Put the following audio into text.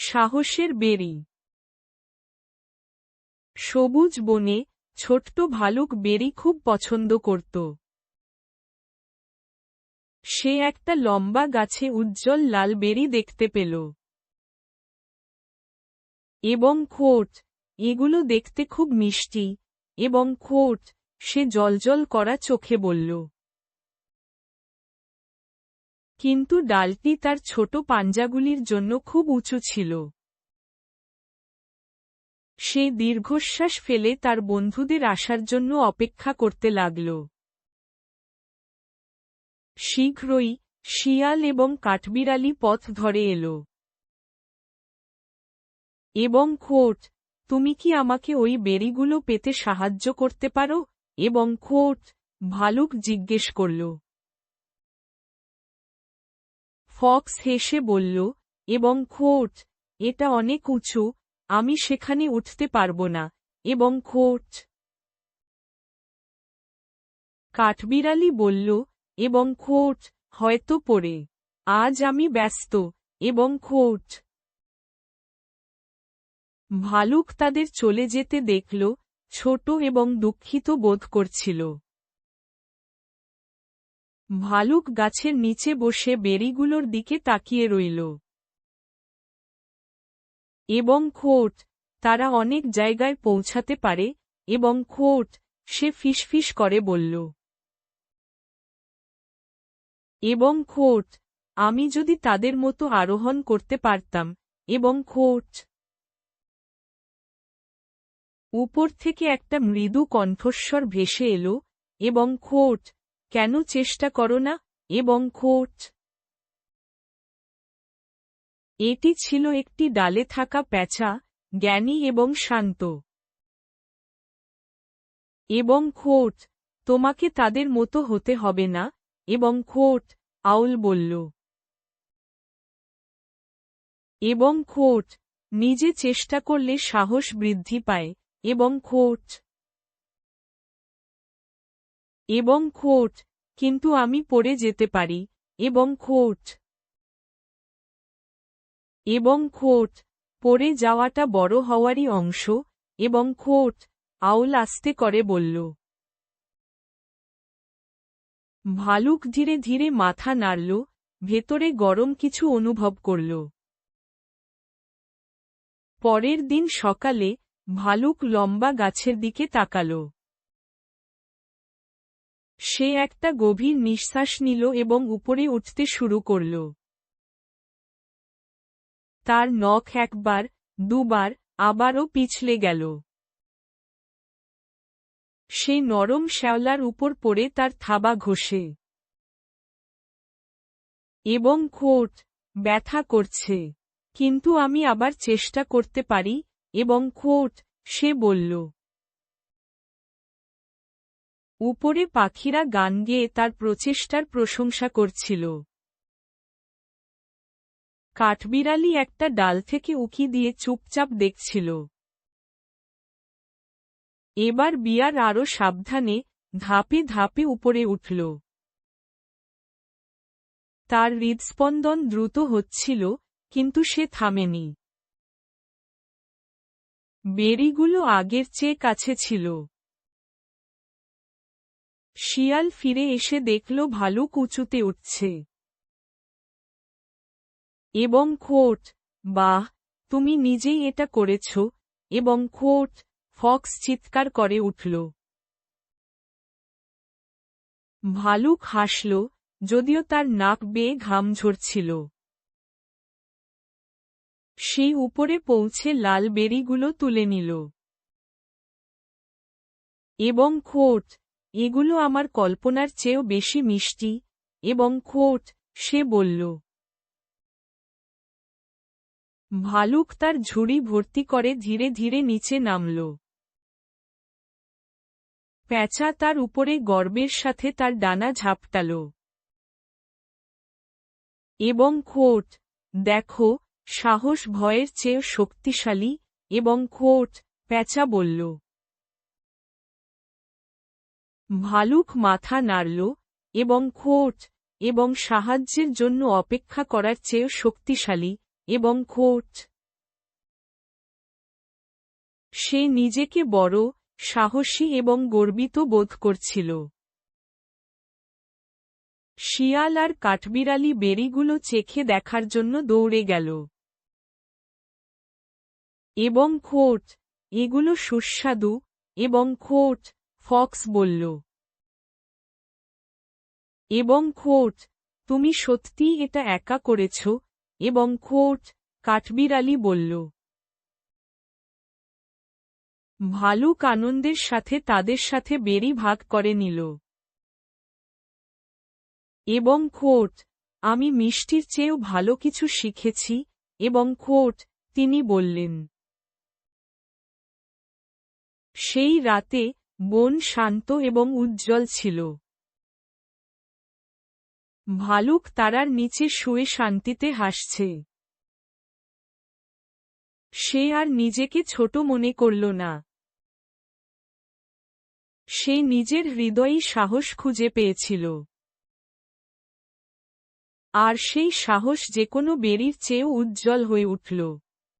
সাহসের বেরি সবুজ বনে ছোট্ট ভালুক বেরি খুব পছন্দ করত। সে একটা লম্বা গাছে উজ্জ্বল লাল বেরি দেখতে পেল। এবং খোট, এগুলো দেখতে খুব মিষ্টি, এবং খোট, সে জলজল করা চোখে বলল কিন্তু ডালটি তার ছোট পাঞ্জাগুলির জন্য খুব উঁচু ছিল। সে দীর্ঘশ্বাস ফেলে তার বন্ধুদের আসার জন্য অপেক্ষা করতে লাগল। শীঘ্রই শিয়াল এবং কাঠবিড়ালি পথ ধরে এল। এবং খোট, তুমি কি আমাকে ওই বেরিগুলো পেতে সাহায্য করতে পারো? এবং খোট ভালুক জিজ্ঞেস করল। ফক্স হেসে বলল, এবং খোট এটা অনেক উঁচু, আমি সেখানে উঠতে পারব না, এবং খোট কাঠবিড়ালি বলল, এবং খোট হয়তো পড়ে। আজ আমি ব্যস্ত, এবং খোট ভালুক তাদের চলে যেতে দেখল, ছোট এবং দুঃখিত বোধ করছিল। ভালুক গাছের নিচে বসে বেরিগুলোর দিকে তাকিয়ে রইল। এবং খোট, তারা অনেক জায়গায় পৌঁছাতে পারে, এবং খোট, সে ফিসফিস করে বলল। এবং খোট, আমি যদি তাদের মতো আরোহণ করতে পারতাম, এবং খোট। উপর থেকে একটা মৃদু কণ্ঠস্বর ভেসে এলো, এবং খোট কেন চেষ্টা করো না, এবং খোট এটি ছিল একটি ডালে থাকা প্যাঁচা, জ্ঞানী এবং শান্ত। এবং খোট তোমাকে তাদের মতো হতে হবে না, এবং খোট আউল বলল। এবং খোট নিজে চেষ্টা করলে সাহস বৃদ্ধি পায়, এবং খোট এবং খোট কিন্তু আমি পড়ে যেতে পারি, এবং খোট এবং খোট পড়ে যাওয়াটা বড় হওয়ারই অংশ, এবং খোট আউল আস্তে করে বলল। ভালুক ধীরে ধীরে মাথা নাড়ল, ভেতরে গরম কিছু অনুভব করল। পরের দিন সকালে, ভালুক লম্বা গাছের দিকে তাকাল। সে একটা গভীর নিঃশ্বাস নিল এবং উপরে উঠতে শুরু করল। তার নখ একবার, দুবার, আবারও পিছলে গেল। সে নরম শ্যাওলার উপর পড়ে তার থাবা ঘষে। এবং খোট, ব্যথা করছে। কিন্তু আমি আবার চেষ্টা করতে পারি, এবং খোট, সে বলল উপরে পাখিরা গান গেয়ে তার প্রচেষ্টার প্রশংসা করছিল। কাঠবিড়ালি একটা ডাল থেকে উকি দিয়ে চুপচাপ দেখছিল। এবার বিয়ার আরও সাবধানে ধাপে ধাপে উপরে উঠল। তার হৃদস্পন্দন দ্রুত হচ্ছিল, কিন্তু সে থামেনি। বেরিগুলো আগের চেয়ে কাছে ছিল। শিয়াল ফিরে এসে দেখল ভালুক উঁচুতে উঠছে। এবং খোট, বাহ, তুমি নিজেই এটা করেছ। এবং খোট, ফক্স চিৎকার করে উঠল। ভালুক হাসল, যদিও তার নাক বেয়ে ঘাম ঝরছিল। সেই উপরে পৌঁছে লাল বেরিগুলো তুলে নিল। এবং খোট এগুলো আমার কল্পনার চেয়েও বেশি মিষ্টি, এবং খোট সে বলল। ভালুক তার ঝুড়ি ভর্তি করে ধীরে ধীরে নিচে নামল। প্যাঁচা তার উপরে গর্বের সাথে তার ডানা ঝাপটাল। এবং খোট দেখো, সাহস ভয়ের চেয়ে শক্তিশালী, এবং খোট প্যাঁচা বলল। ভালুক মাথা নাড়ল এবং খোট এবং সাহায্যের জন্য অপেক্ষা করার চেয়েও শক্তিশালী এবং খোট সে নিজেকে বড়, সাহসী এবং গর্বিত বোধ করছিল। শিয়াল আর কাঠবিড়ালি বেরিগুলো চেখে দেখার জন্য দৌড়ে গেল। এবং খোট এগুলো সুস্বাদু এবং খোট ফক্স বলল। এবং খোট, তুমি সত্যিই এটা একা করেছ? এবং খোট, কাঠবিড়ালি বলল। ভালুক আনন্দের সাথে তাদের সাথে বেরি ভাগ করে নিল। এবং খোট, আমি মিষ্টির চেয়েও ভালো কিছু শিখেছি? এবং খোট, তিনি বললেন। সেই রাতে বন শান্ত এবং উজ্জ্বল ছিল। ভালুক তারার নিচে শুয়ে শান্তিতে হাসছে। সে আর নিজেকে ছোট মনে করল না। সে নিজের হৃদয়ই সাহস খুঁজে পেয়েছিল। আর সেই সাহস যে কোনো বেরির চেয়েও উজ্জ্বল হয়ে উঠল।